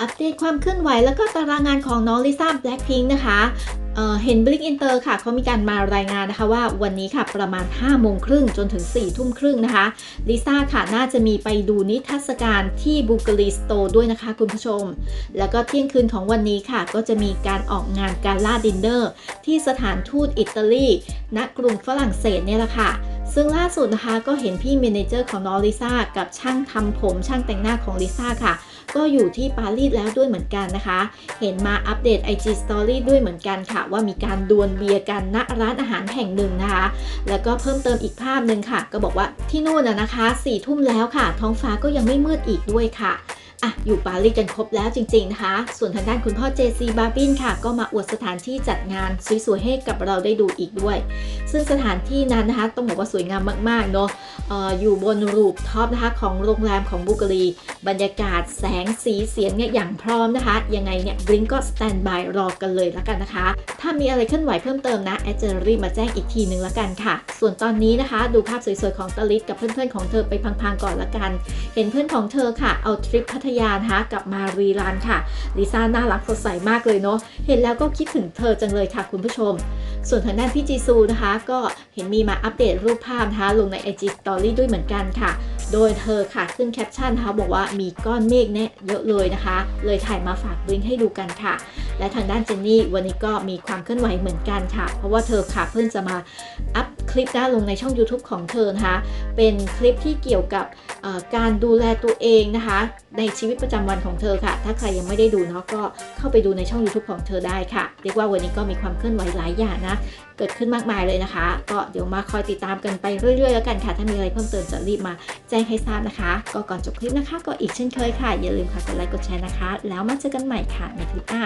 อัปเดตความเคลื่อนไหวแล้วก็ตารางงานของน้องลิซ่าแบล็คพิงค์นะคะเห็น Blink Inter ค่ะเขามีการมารายงานนะคะว่าวันนี้ค่ะประมาณ 5 โมงครึ่งจนถึง 4 ทุ่มครึ่งนะคะลิซ่าค่ะน่าจะมีไปดูนิทรรศการที่บูเการีสโตด้วยนะคะคุณผู้ชม แล้วก็เที่ยงคืนของวันนี้ค่ะ ก็จะมีการออกงานการล่าดินเนอร์ ที่สถานทูตอิตาลีณกรุงฝรั่งเศสเนี่ยแหละค่ะ ซึ่งล่าสุดนะคะก็เห็นพี่เมนเจอร์ของน้องลิซ่ากับช่างทำผมช่างแต่งหน้าของลิซ่าค่ะ ก็อยู่ที่ปารีสแล้วด้วยเหมือนกันนะคะ เห็นมาอัปเดต IG Story ด้วยเหมือนกันค่ะ ว่ามีการดวลเบียร์กันณร้านอาหารแห่งหนึ่งนะคะ แล้วก็เพิ่มเติมอีกภาพหนึ่งค่ะ ก็บอกว่าที่นู่นนะนะคะสี่ทุ่มแล้วค่ะ ท้องฟ้าก็ยังไม่มืดอีกด้วยค่ะ อะอยู่ปารีสกันครบแล้วจริงๆนะคะ ส่วนทางด้านคุณพ่อเจซีบาร์บินค่ะ ก็มาอวดสถานที่จัดงานสวยๆให้กับเราได้ดูอีกด้วย ซึ่งสถานที่นั้นนะคะ ต้องบอกว่าสวยงามมากๆเนาะอออยู่บนรูปท็อปนะคะของโรงแรมของบูกรี บรรยากาศแสงสีเสียงเนี่ยอย่างพร้อมนะคะ ยังไงเนี่ยบริงก็สแตนบายรอกันเลยแล้วกันนะคะ ถ้ามีอะไรเคลื่อนไหวเพิ่มเติมนะแอดจะรีบมาแจ้งอีกทีนึงแล้วกันค่ะ ส่วนตอนนี้นะคะ ดูภาพสวยๆของตลิดกับเพื่อนๆของเธอไปพังๆก่อนละกัน เห็นเพื่อนของเธอค่ะเอาทริปพัทยานะคะกับมารีรันค่ะลิซ่าน่ารักสดใสมากเลยเนาะเห็นแล้วก็คิดถึงเธอจังเลยค่ะคุณผู้ชม ส่วนทางด้านพี่จีซูนะคะ ก็เห็นมีมาอัปเดตรูปภาพนะคะลงใน IG Story ด้วยเหมือนกันค่ะ โดยเธอค่ะขึ้นแคปชั่นนะคะบอกว่ามีก้อนเมฆเนี่ยเยอะเลยนะคะ เลยถ่ายมาฝากลิงก์ให้ดูกันค่ะ และทางด้านเจนนี่วันนี้ก็มีความเคลื่อนไหวเหมือนกันค่ะ เพราะว่าเธอค่ะเพิ่งจะมาอัพ คลิปนะลงในช่อง YouTube ของเธอนะคะเป็นคลิปที่เกี่ยวกับการดูแลตัวเองนะคะ ในชีวิตประจำวันของเธอค่ะ ถ้าใครยังไม่ได้ดูเนาะก็เข้าไปดูในช่อง YouTube ของเธอได้ค่ะ เรียกว่าวันนี้ก็มีความเคลื่อนไหวหลายอย่างนะ เกิดขึ้นมากมายเลยนะคะ ก็เดี๋ยวมาคอยติดตามกันไปเรื่อยๆ แล้วกันค่ะ ถ้ามีอะไรเพิ่มเติมจะรีบมาแจ้งให้ทราบนะคะ ก็ก่อนจบคลิปนะคะ ก็อีกเช่นเคยค่ะ อย่าลืมค่ะกดไลค์กดแชร์นะคะ แล้วมาเจอกันใหม่ค่ะในคลิปหน้า